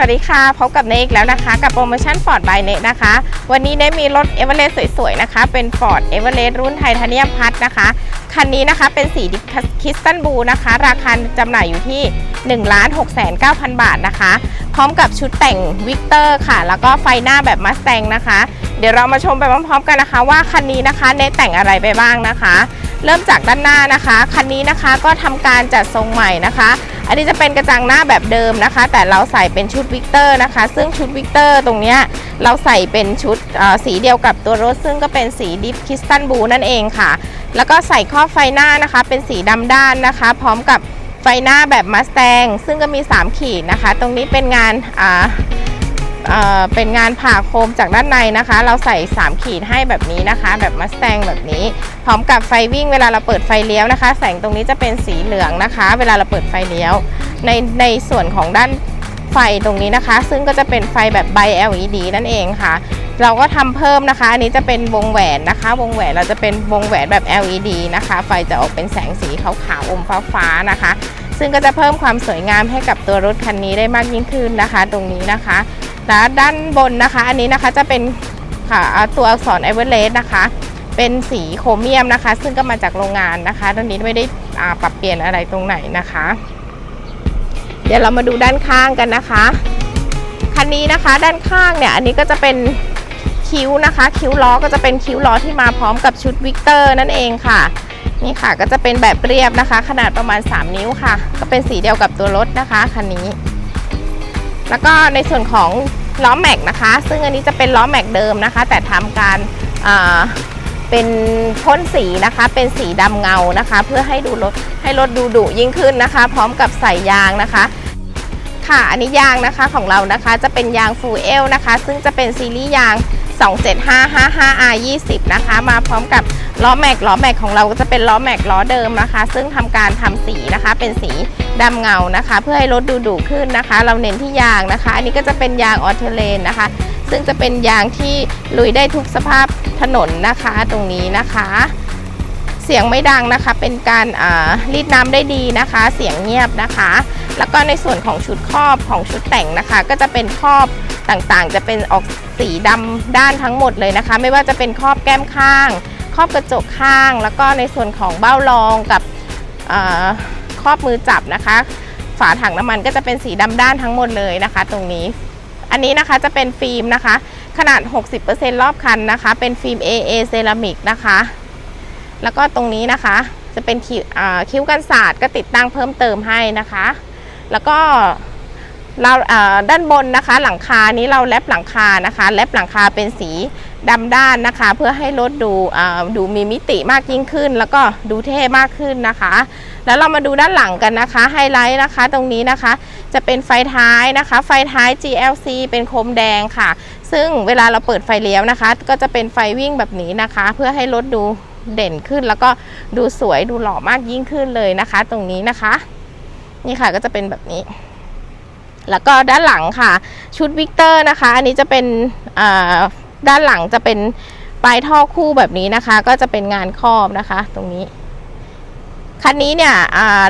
วัสดีค่ะ พบกับเนอีกแล้วนะคะ กับโปรโมชั่น Ford by เนนะคะ วันนี้ได้มีรถ e v e r e s t สวยๆ นะคะ เป็น Ford e v e r e s t รุ่นไทเทเนียมพัทนะคะ คันนี้นะคะเป็นสีดิคิสตัลบูนะคะ ราคาจำหน่ายอยู่ที่ 1 6 9 0 0 0 บาทนะคะ พร้อมกับชุดแต่งวิกเตอร์ค่ะ แล้วก็ไฟหน้าแบบมัสแตงนะคะ เดี๋ยวเรามาชมไปพร้อมๆกันนะคะ ว่าคันนี้นะคะเนแต่งอะไรไปบ้างนะคะ เริ่มจากด้านหน้านะคะ คันนี้นะคะก็ทำการจัดทรงใหม่นะคะ อันนี้จะเป็นกระจังหน้าแบบเดิมนะคะ แต่เราใส่เป็นชุดวิกเตอร์นะคะ ซึ่งชุดวิกเตอร์ตรงเนี้ยเราใส่เป็นชุดสีเดียวกับตัวรถ ซึ่งก็เป็นสีดิฟคริสตัลบูนั่นเองค่ะ แล้วก็ใส่ข้อไฟหน้านะคะ เป็นสีดำด้านนะคะ พร้อมกับไฟหน้าแบบมัสแตงซึ่งก็มี 3 ขีดนะคะ ตรงนี้เป็นงานอ่า เเป็นงานผ่าโคมจากด้านในนะคะ เราใส่ 3 ขีดให้แบบนี้นะคะ แบบมัสแตงแบบนี้ พร้อมกับไฟวิ่งเวลาเราเปิดไฟเลี้ยวนะคะ แสงตรงนี้จะเป็นสีเหลืองนะคะ เวลาเราเปิดไฟเลี้ยว ในในส่วนของด้านไฟตรงนี้นะคะ ซึ่งก็จะเป็นไฟแบบใบ LED นั่นเองค่ะ เราก็ทำเพิ่มนะคะ อันนี้จะเป็นวงแหวนนะคะ วงแหวนเราจะเป็นวงแหวนแบบ LED นะคะ ไฟจะออกเป็นแสงสีขาวๆอมฟ้าๆนะคะ ซึ่งก็จะเพิ่มความสวยงามให้กับตัวรถคันนี้ได้มากยิ่งขึ้นนะคะ ตรงนี้นะคะ แล้วด้านบนนะคะ อันนี้นะคะจะเป็นค่ะตัวอักษร e v e r e s t นะคะ เป็นสีโครเมียมนะคะ ซึ่งก็มาจากโรงงานนะคะตรงนี้ไม่ได้ปรับเปลี่ยนอะไรตรงไหนนะคะ เดี๋ยวเรามาดูด้านข้างกันนะคะคันนี้นะคะด้านข้างเนี่ยอันนี้ก็จะเป็นคิ้วนะคะ คิ้วล้อก็จะเป็นคิ้วล้อที่มาพร้อมกับชุดวิกเตอร์นั่นเองค่ะนี่ค่ะก็จะเป็นแบบเรียบนะคะ ขนาดประมาณ 3 นิ้วค่ะ ก็เป็นสีเดียวกับตัวรถนะคะคันนี้ แล้วก็ในส่วนของ ล้อแม็กนะคะ ซึ่งอันนี้จะเป็นล้อแม็กเดิมนะคะ แต่ทำการเป็นพ่นสีนะคะ เป็นสีดำเงานะคะ เพื่อให้ดูรถให้รถดูดุยิ่งขึ้นนะคะ พร้อมกับใส่ยางนะคะค่ะอันนี้ยางนะคะของเรานะคะจะเป็นยางฟูเอลนะคะ ซึ่งจะเป็นซีรีส์ยาง 27555R20 นะคะ มาพร้อมกับ ล้อแม็กล้อแม็กของเราก็จะเป็นล้อแม็กล้อเดิมนะคะ ซึ่งทำการทำสีนะคะ เป็นสีดำเงานะคะ เพื่อให้รถดูดุขึ้นนะคะ เราเน้นที่ยางนะคะ อันนี้ก็จะเป็นยางออเทเลนนะคะ ซึ่งจะเป็นยางที่ลุยได้ทุกสภาพถนนนะคะตรงนี้นะคะ เสียงไม่ดังนะคะ เป็นการรีดน้ำได้ดีนะคะ เสียงเงียบนะคะ แล้วก็ในส่วนของชุดครอบของชุดแต่งนะคะ ก็จะเป็นครอบต่างๆ จะเป็นออกสีดำด้านทั้งหมดเลยนะคะ ไม่ว่าจะเป็นครอบแก้มข้าง ครอบกระจกข้าง แล้วก็ในส่วนของเบ้ารองกับครอบมือจับนะคะ ฝาถังน้ำมันก็จะเป็นสีดำด้านทั้งหมดเลยนะคะ ตรงนี้ อันนี้นะคะจะเป็นฟิล์มนะคะ ขนาด 60%รอบคันนะคะ เป็นฟิล์ม AA เซรามิกนะคะ แล้วก็ตรงนี้นะคะจะเป็นคิ้วอ่าคิ้วกันศาสตร์ก็ติดตั้งเพิ่มเติมให้นะคะ แล้วก็ เราด้านบนนะคะหลังคานี้เราแลบหลังคานะคะแลบหลังคาเป็นสีดำด้านนะคะ เพื่อให้รถดูดูมีมิติมากยิ่งขึ้น แล้วก็ดูเท่มากขึ้นนะคะ แล้วเรามาดูด้านหลังกันนะคะไฮไลท์นะคะตรงนี้นะคะ จะเป็นไฟท้ายนะคะ ไฟท้าย GLC เป็นโคมแดงค่ะ ซึ่งเวลาเราเปิดไฟเลี้ยวนะคะ ก็จะเป็นไฟวิ่งแบบนี้นะคะ เพื่อให้รถดูเด่นขึ้น แล้วก็ดูสวยดูหล่อมากยิ่งขึ้นเลยนะคะ ตรงนี้นะคะ นี่ค่ะก็จะเป็นแบบนี้ แล้วก็ด้านหลังค่ะ ชุดวิกเตอร์นะคะ อันนี้จะเป็นด้านหลังจะเป็นปลายท่อคู่แบบนี้นะคะ ก็จะเป็นงานครอบนะคะ ตรงนี้ คันนี้เนี่ย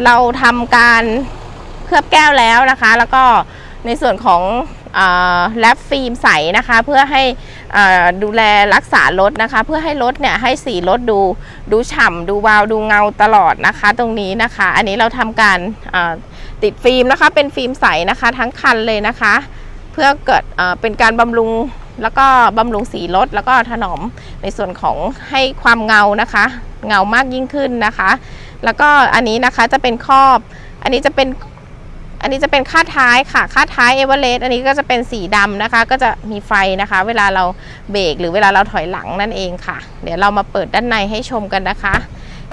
เราทำการเคลือบแก้วแล้วนะคะ แล้วก็ในส่วนของ แรปฟิล์มใสนะคะ เพื่อให้ดูแลรักษารถนะคะ เพื่อให้รถเนี่ยให้สีรถดูดูฉ่ำดูวาวดูเงาตลอดนะคะ ตรงนี้นะคะ อันนี้เราทำการติดฟิล์มนะคะ เป็นฟิล์มใสนะคะ ทั้งคันเลยนะคะ เพื่อเกิดเป็นการบำรุงแล้วก็บำรุงสีรถแล้วก็ถนอมในส่วนของให้ความเงานะคะ เงามากยิ่งขึ้นนะคะ แล้วก็อันนี้นะคะจะเป็นครอบ อันนี้จะเป็น อันนี้จะเป็นค่าท้ายค่ะ ค่าท้ายเอเวอเรสต์อันนี้ก็จะเป็นสีดำนะคะ ก็จะมีไฟนะคะ เวลาเราเบรกหรือเวลาเราถอยหลังนั่นเองค่ะ เดี๋ยวเรามาเปิดด้านในให้ชมกันนะคะ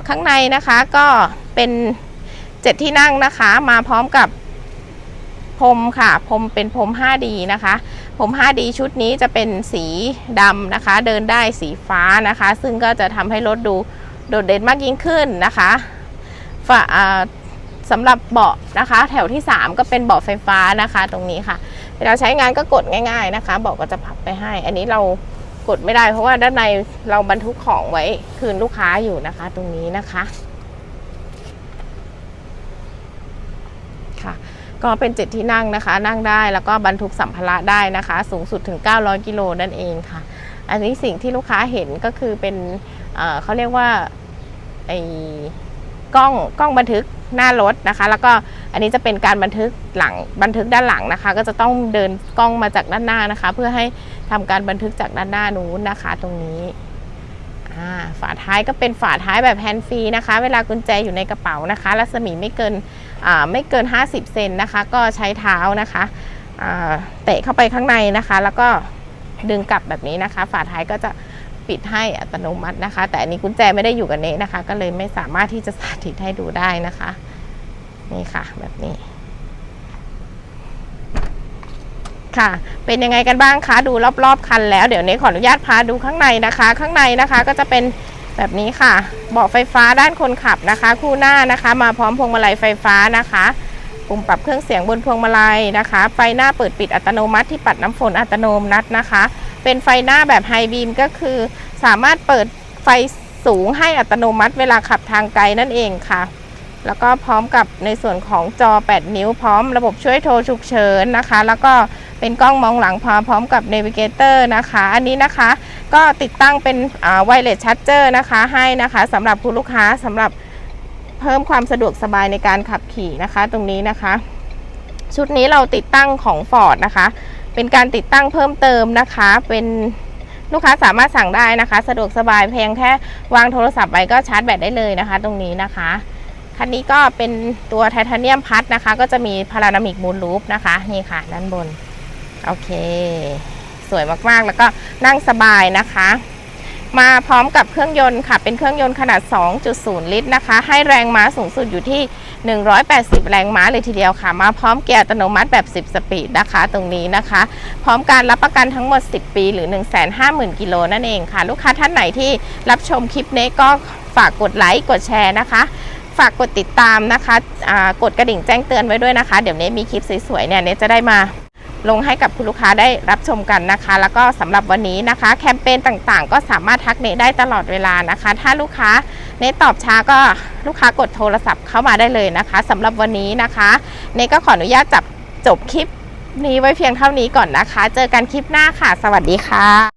ข้างในนะคะก็เป็นเจ็ดที่นั่งนะคะ มาพร้อมกับพรมค่ะพรมเป็นพรม 5D นะคะพรม 5D ชุดนี้จะเป็นสีดำนะคะ เดินได้สีฟ้านะคะ ซึ่งก็จะทำให้รถดูโดดเด่นมากยิ่งขึ้นนะคะฝ่า สำหรับเบาะนะคะ แถวที่ 3 ก็เป็นเบาะไฟฟ้านะคะ ตรงนี้ค่ะ เวลาใช้งานก็กดง่าย ๆนะคะเบาะก็จะพับไปให้ อันนี้เรากดไม่ได้เพราะว่าด้านในเราบรรทุกของไว้คืนลูกค้าอยู่นะคะ ตรงนี้นะคะค่ะก็เป็นเจ็ดที่นั่งนะคะ นั่งได้แล้วก็บรรทุกสัมภาระได้นะคะ สูงสุดถึง 900 กิโลนั่นเองค่ะ อันนี้สิ่งที่ลูกค้าเห็นก็คือเป็นเเขาเรียกว่าไอ้กล้องกล้องบันทึก หน้ารถนะคะ แล้วก็อันนี้จะเป็นการบันทึกหลังบันทึกด้านหลังนะคะ ก็จะต้องเดินกล้องมาจากด้านหน้านะคะ เพื่อให้ทำการบันทึกจากด้านหน้านู้นนะคะ ตรงนี้ฝาท้ายก็เป็นฝาท้ายแบบแฮนด์ฟรีนะคะ เวลากุญแจอยู่ในกระเป๋านะคะรัศมีไม่เกินไม่เกิน 50 เซนนะคะ ก็ใช้เท้านะคะเตะเข้าไปข้างในนะคะ แล้วก็ดึงกลับแบบนี้นะคะ ฝาท้ายก็จะ ปิดให้อัตโนมัตินะคะ แต่อันนี้กุญแจไม่ได้อยู่กับเนนะคะ ก็เลยไม่สามารถที่จะสาธิตให้ดูได้นะคะ นี่ค่ะแบบนี้ค่ะเป็นยังไงกันบ้างคะดูรอบๆคันแล้วเดี๋ยวเนขออนุญาตพาดูข้างในนะคะ ข้างในนะคะก็จะเป็นแบบนี้ค่ะ เบาะไฟฟ้าด้านคนขับนะคะ คู่หน้านะคะ มาพร้อมพวงมาลัยไฟฟ้านะคะปุ่มปรับเครื่องเสียงบนพวงมาลัยนะคะ ไฟหน้าเปิดปิดอัตโนมัติที่ปัดน้ำฝนอัตโนมัตินะคะ เป็นไฟหน้าแบบไฮบีมก็คือ สามารถเปิดไฟสูงให้อัตโนมัติเวลาขับทางไกลนั่นเองค่ะ แล้วก็พร้อมกับในส่วนของจอ 8 นิ้วพร้อมระบบช่วยโทรฉุกเฉินนะคะ แล้วก็เป็นกล้องมองหลังพร้อมพร้อมกับ Navigator นะคะ อันนี้นะคะก็ติดตั้งเป็นไวเลสชั r เจอร์นะคะให้นะคะสำหรับผู้ลูกค้าสำหรับเพิ่มความสะดวกสบายในการขับขี่นะคะ ตรงนี้นะคะ ชุดนี้เราติดตั้งของ Ford นะคะ เป็นการติดตั้งเพิ่มเติมนะคะ เป็นลูกค้าสามารถสั่งได้นะคะ สะดวกสบายเพียงแค่วางโทรศัพท์ไว้ก็ชาร์จแบตได้เลยนะคะ ตรงนี้นะคะคันนี้ก็เป็นตัวไทเทเนียมพัดนะคะ ก็จะมีพารานามิกมูลลูปนะคะ นี่ค่ะ ด้านบน โอเค สวยมากๆ แล้วก็นั่งสบายนะคะ มาพร้อมกับเครื่องยนต์ค่ะ เป็นเครื่องยนต์ขนาด 2.0 ลิตรนะคะ ให้แรงม้าสูงสุดอยู่ที่ 180 แรงม้าเลยทีเดียวค่ะ มาพร้อมเกียร์อัตโนมัติแบบ 10 สปีดนะคะ ตรงนี้นะคะ พร้อมการรับประกันทั้งหมด 10 ปี หรือ 150,000 กิโลนั่นเองค่ะ ลูกค้าท่านไหนที่รับชมคลิปนี้ก็ฝากกดไลค์กดแชร์นะคะฝากกดติดตามนะคะะกดกระดิ่งแจ้งเตือนไว้ด้วยนะคะ เดี๋ยวเนี้มีคลิปสวยๆเนี่ยเนจะได้มา ลงให้กับคุณลูกค้าได้รับชมกันนะคะ แล้วก็สำหรับวันนี้นะคะ แคมเปญต่างๆ ก็สามารถทักเนได้ตลอดเวลานะคะ ถ้าลูกค้าเนตอบช้าก็ลูกค้ากดโทรศัพท์เข้ามาได้เลยนะคะสำหรับวันนี้นะคะเนก็ขออนุญาตจับจบคลิปนี้ไว้เพียงเท่านี้ก่อนนะคะ เจอกันคลิปหน้าค่ะ สวัสดีค่ะ